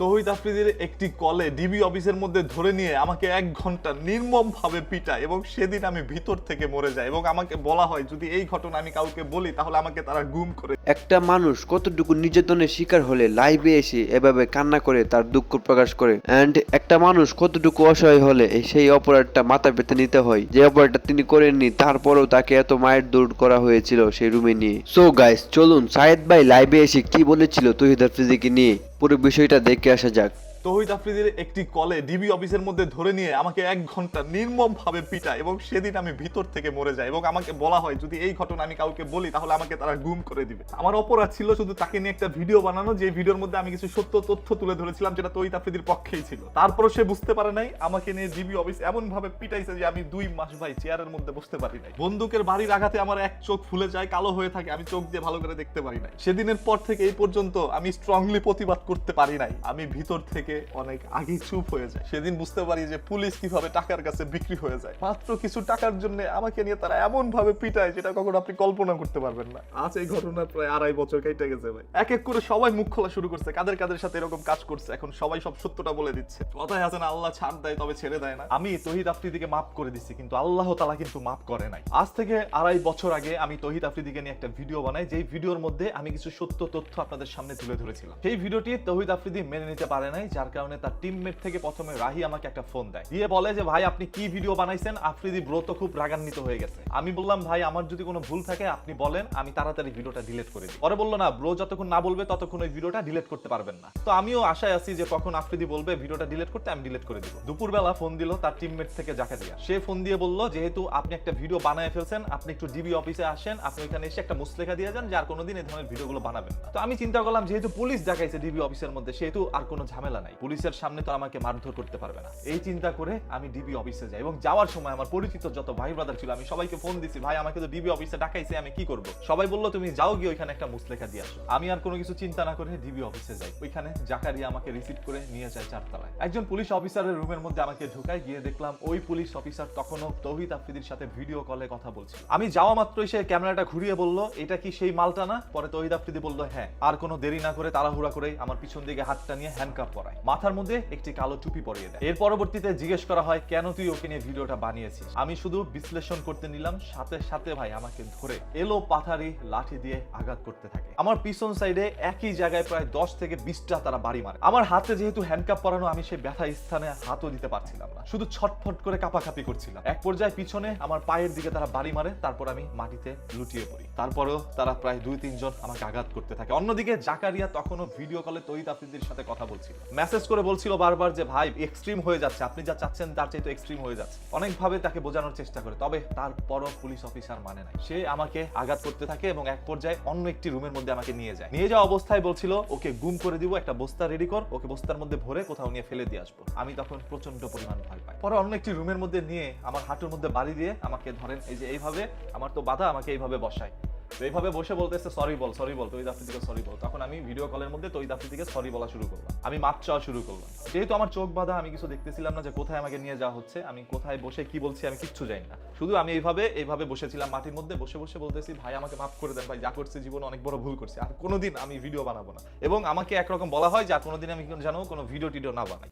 তহিদ আফ্রিদির একটি কলে ডিবি অফিসের মধ্যে ধরে নিয়ে আমাকে এক ঘণ্টা নির্মম ভাবে পিটায় এবং সেদিন আমি ভিতর থেকে মরে যাই এবং আমাকে বলা হয়, যদি এই ঘটনা আমি কাউকে বলি, তাহলে আমাকে তারা গুম করে একটা মানুষ কতটুকু নির্যাতনের শিকার হলে লাইভে এসে এভাবে কান্না করে তার দুঃখ প্রকাশ করে অ্যান্ড একটা মানুষ কতটুকু অসহায় হলে সেই অপরাধটা মাথা পেতে নিতে হয়। যে অপরাধটা তিনি করেননি, তারপরেও তাকে এত মায়ের দৌড় করা হয়েছিল সেই রুমে নিয়ে। সো গাইস চলুন, সায়েদ ভাই লাইভে এসে কি বলেছিল তহিদ আফ্রিদিকে নিয়ে? পুরো বিষয়টা দেখে আসা যাক তহিদ আফ্রিদির একটি কলে ডিবি অফিসের মধ্যে ধরে নিয়ে আমাকে এক ঘণ্টা নির্মম ভাবে পিটায় এবং সেদিন আমি ভিতর থেকে মরে যাই এবং আমাকে বলা হয়, যদি এই ঘটনা আমি কাউকে বলি, তাহলে আমাকে তারা গুম করে দিবে। আমার অপরাধ ছিল শুধু তাকে নিয়ে একটা ভিডিও বানানো, যে ভিডিওর মধ্যে আমি কিছু সত্য তথ্য তুলে ধরেছিলাম যেটা তহিদ আফ্রিদির পক্ষেই ছিল। তারপরও সে বুঝতে পারে নাই, আমাকে নিয়ে ডিবি অফিস এমন ভাবে পিটাইছে যে আমি দুই মাস ভাই চেয়ারের মধ্যে বসতে পারি নাই। বন্দুকের বাড়ির আঘাতে আমার এক চোখ ফুলে যায়, কালো হয়ে থাকে, আমি চোখ দিয়ে ভালো করে দেখতে পারি নাই। সেদিনের পর থেকে এই পর্যন্ত আমি স্ট্রংলি প্রতিবাদ করতে পারি নাই। আমি ভিতর থেকে অনেক আগেই চুপ হয়ে যায়। সেদিন বুঝতে পারি যে পুলিশ কীভাবে টাকার কাছে বিক্রি হয়ে যায়। মাত্র কিছু টাকার জন্য আমাকে নিয়ে তারা এমন ভাবে পিটায় যেটা কখনো আপনি কল্পনা করতে পারবেন না। আজ এই ঘটনার প্রায় আড়াই বছর কেটে গেছে ভাই। এক এক করে সবাই মুখ খোলা শুরু করছে, কাদের কাদের সাথে এরকম কাজ করছে। এখন সবাই সব সত্যটা বলে দিচ্ছে। কথায় আছে না, আল্লাহ ছাড় দেয় তবে ছেড়ে দেয় না। আমি তহিদ আফ্রিদিকে মাফ করে দিচ্ছি কিন্তু আল্লাহ তালা কিন্তু মাফ করে নাই। আজ থেকে আড়াই বছর আগে আমি তহিদ আফ্রিদিকে নিয়ে একটা ভিডিও বানাই, যেই ভিডিওর মধ্যে আমি কিছু সত্য তথ্য আপনাদের সামনে তুলে ধরেছিলাম। সেই ভিডিওটি তহিদ আফ্রিদি মেনে নিতে পারে নাই যার কারণে তার টিমমেট থেকে প্রথমে রাহি আমাকে একটা ফোন দেয়। দিয়ে বলে যে, ভাই, আপনি কি ভিডিও বানাইছেন? আফ্রিদি ব্রো তো খুব রাগান্বিত হয়ে গেছে। আমি বললাম, ভাই, আমার যদি কোনো ভুল থাকে, আপনি বলেন, আমি তাড়াতাড়ি ভিডিওটা ডিলিট করে দিই। পরে বলল, না, ব্রো যতক্ষণ না বলবে, ততক্ষণ ওই ভিডিওটা ডিলিট করতে পারবেন না। তো আমিও আশায় আছি যে, কখন আফ্রিদি বলবে ভিডিওটা ডিলিট করতে, আমি ডিলিট করে দিব। দুপুরবেলা ফোন দিল তার টিমমেট থেকে জাকারিয়া। সে ফোন দিয়ে বলল, যেহেতু আপনি একটা ভিডিও বানায় ফেলছেন, আপনি একটু ডিবি অফিসে আসেন, আপনি এখানে এসে একটা মুসলেখা দিয়ে যান, যে আর কোনোদিন এই ধরনের ভিডিওগুলো বানাবেন তো আমি চিন্তা করলাম, যেহেতু পুলিশ দেখাইছে ডিবি অফিসের মধ্যে, সেহেতু আর কোনো ঝামেলা নাই। পুলিশের সামনে তো আমাকে মারধর করতে পারবে না। এই চিন্তা করে আমি ডিবি অফিসে যাই এবং যাওয়ার সময় আমার পরিচিত যত ভাই ব্রাদার ছিল, আমি সবাইকে ফোন দিছি, ভাই, আমাকে তো ডিবি অফিসে ডাকাইছে, আমি কি করব? সবাই বলল, তুমি যাও গিয়ে ওইখানে একটা মুসলেখা দিয়ে আসো। আমি আর কোনো কিছু চিন্তা না করে ডিবি অফিসে যাই। ওইখানে জাকারিয়া আমাকে রিসিভ করে নিয়ে যায় চারতলায়। একজন পুলিশ অফিসারের রুমের মধ্যে আমাকে ঢুকায়, গিয়ে দেখলাম ওই পুলিশ অফিসার তখনও তৌহিদ আফ্রিদির সাথে ভিডিও কলে কথা বলছিল। আমি যাওয়া মাত্রই সে ক্যামেরাটা ঘুরিয়ে বলল, এটা কি সেই মালটা না? পরে তৌহিদ আফ্রিদি বলল হ্যাঁ। আর কোনো দেরি না করে তাড়াহুড়া করে আমার পিছন দিকে হাতটা নিয়ে হ্যান্ডকাপ পরায়। মাথার মধ্যে একটি কালো টুপি পরিয়ে দেয়। এর পরবর্তীতে জিজ্ঞেস করা হয়, কেন তুই ওকে নিয়ে ভিডিওটা বানিয়েছিস? আমি শুধু বিশ্লেষণ করতে নিলাম, সাথে সাথে ভাই আমাকে ধরে এলো পাথারি লাঠি দিয়ে আঘাত করতে থাকে। আমার পিছন সাইডে একই জায়গায় প্রায় দশ থেকে বিশটা তারা বাড়ি মারে। আমার হাতে যেহেতু হ্যান্ডকাপ পরানো, আমি সেই ব্যথা স্থানে হাতও দিতে পারছিলাম না। শুধু ছটফট করে কাপাকাপি করছিলাম। এক পর্যায়ে পিছনে আমার পায়ের দিকে তারা বাড়ি মারে, তারপর আমি মাটিতে লুটিয়ে পড়ি। তারপরেও তারা প্রায় দুই তিনজন আমাকে আঘাত করতে থাকে। অন্যদিকে জাকারিয়া তখনও ভিডিও কলে তৈত আফ্রিদির সাথে কথা বলছিল। মেসেজ করে বলছিল বারবার যে, ভাই এক্সট্রিম হয়ে যাচ্ছে। আপনি যা চাচ্ছেন, তার চাইতে এক্সট্রিম হয়ে যাচ্ছে। অনেকভাবে তাকে বোঝানোর চেষ্টা করে। তবে তারপরও পুলিশ অফিসার মানে নাই। সে আমাকে আঘাত করতে থাকে এবং এক পর্যায়ে অন্য একটি রুমের মধ্যে আমাকে নিয়ে যায়। নিয়ে যাওয়া অবস্থায় বলছিল, ওকে গুম করে দিব, একটা বস্তা রেডি কর। ওকে বস্তার মধ্যে ভরে কোথাও নিয়ে ফেলে দিয়ে আসব। আমি তখন প্রচণ্ড পরিমাণ ভয় পাই। পরে অন্য একটি রুমের মধ্যে নিয়ে আমার হাঁটুর মধ্যে বাড়ি দিয়ে আমাকে ধরেন, এই যে এইভাবে, আমার তো বাধা, আমাকে এইভাবে বসায়। তো এইভাবে বসে বলতেছে সরি বল সরি বল তৈদ আফ্রিদিকে সরি বল। তখন আমি ভিডিও কলের মধ্যে তৈদ আফ্রিদিকে সরি বলা শুরু করলাম। আমি মাপ চাওয়া শুরু করলাম। যেহেতু আমার চোখ বাঁধা, আমি কিছু দেখতেছিলাম না যে কোথায় আমাকে নিয়ে যাওয়া হচ্ছে, আমি কোথায় বসে কি বলছি আমি কিচ্ছু জানি না। শুধু আমি এইভাবে এইভাবে বসেছিলাম মাটির মধ্যে, বসে বসে বলতেছি, ভাই, আমাকে মাফ করে দেন, ভাই, যা করছে জীবনে অনেক বড় ভুল করছে, আর কোনোদিন আমি ভিডিও বানাবো না। এবং আমাকে একরকম বলা হয়, যে আর কোনোদিন আমি জানো কোনো ভিডিও টিডিও না বানাই।